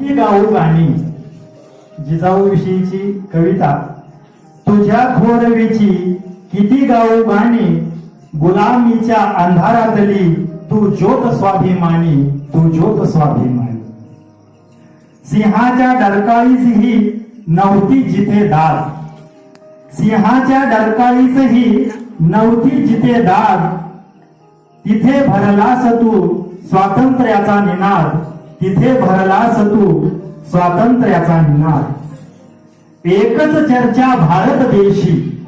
ही गाऊ गाणी जिजाऊ विषयीची कविता. तुझ्या खोरवीची किती गाऊ गाणी गुलामीच्या अंधारातली तू ज्योत स्वाभिमानी तू ज्योत स्वाभिमानी. सिंहाच्या डरकाळीच ही नव्हती जिथे दाद सिंहाच्या डरकाळीच ही नव्हती जिथे दाद तिथे भरलास तू स्वातंत्र्याचा निनाद. तिथे भरलास तू स्वातंत्र्याचा नाद एकच चर्चा भारत देशी.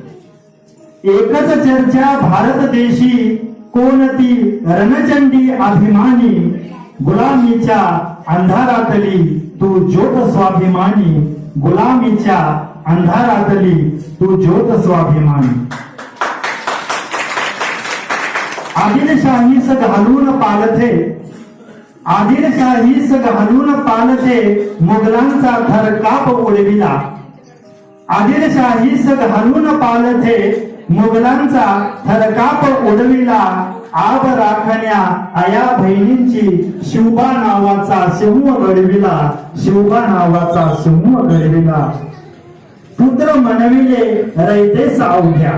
एकच चर्चा भारत देशी. कोणती रणचंडी अभिमानी? गुलामीच्या अंधारातली तू ज्योत स्वाभिमानी. गुलामीच्या अंधारातली तू ज्योत स्वाभिमानी. आदिलशाहीस घालून पालथे. आदिलशाहीस घालून पालथे मुघलांचा थरकाप उडविला. आदिलशाहीस घालून पालथे मुघलांचा थरकाप उडविला. आब राखण्या आया बहिणींची शिवबा नावाचा सिंह घडविला. शिवबा नावाचा सिंह घडविला. पुत्र म्हणविले रयतेस अवघ्या.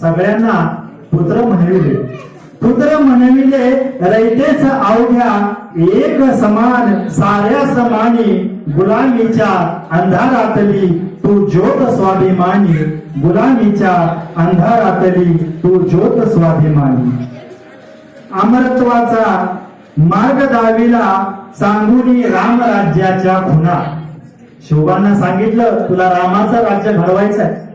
सगळ्यांना पुत्र म्हणविले. पुत्र म्हणविले रयतेच अवघ्या एक समान साऱ्या समानी गुलामीच्या अंधारातली तू ज्योत स्वाभिमानी गुलामीच्या अंधारातली तू ज्योत स्वाभिमानी. अमरत्वाचा मार्ग दाविला राम रामराज्याच्या खुना शिवबांना सांगितलं तुला रामाचं राज्य घडवायचं आहे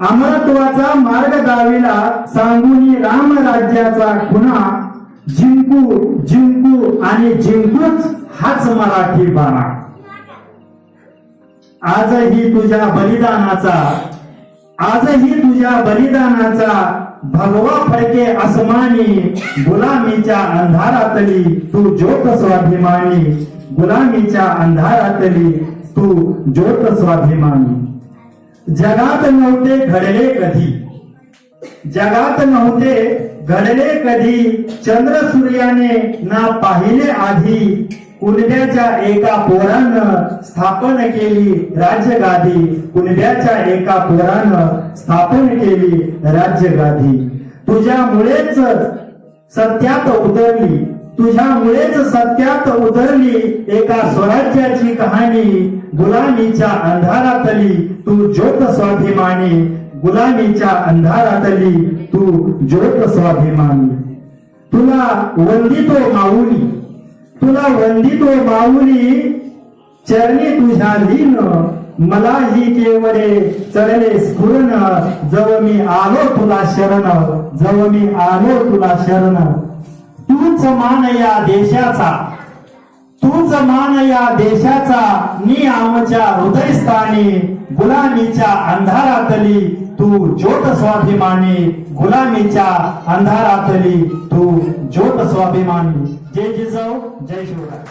अमरत्वाचा मार्ग दाविला सांगून राम राज्याचा खुना जिंकू जिंकू आणि जिंकूच हाच मराठी बाणा. आजही तुझ्या बलिदानाचा आजही तुझ्या बलिदानाचा भगवा फडके असमानी गुलामीच्या अंधारातली तू ज्योत स्वाभिमानी गुलामीच्या अंधारातली तू ज्योत स्वाभिमानी जगात नव्हते घडले कधी. जगात नव्हते घडले कधी चंद्र सूर्याने ना पाहिले आधी. कुणब्याच्या एका पोरानं स्थापन केली राज्यगादी. कुणब्याच्या एका पोरानं स्थापन केली राज्यगादी. तुझ्यामुळेच सत्यात उतरली. तुझ्यामुळेच सत्यात उतरली एका स्वराज्याची कहाणी गुलामीच्या अंधारातली तू ज्योत स्वाभिमानी गुलामीच्या अंधारातली तू ज्योत स्वाभिमानी तुला वंदितो माऊली. तुला वंदितो माऊली. चरणी तुझ्या लीन. मला ही केवळे चढले स्फुरण. जव मी आलो तुला शरण. जव मी आलो तुला शरण. तूच मान या देशाचा. तूच मान या देशाचा. मी आमच्या हृदयस्थानी गुलामीच्या अंधारातली तू ज्योत स्वाभिमानी गुलामीच्या अंधारातली तू ज्योत स्वाभिमानी जय जिजाऊ जय शिवराय.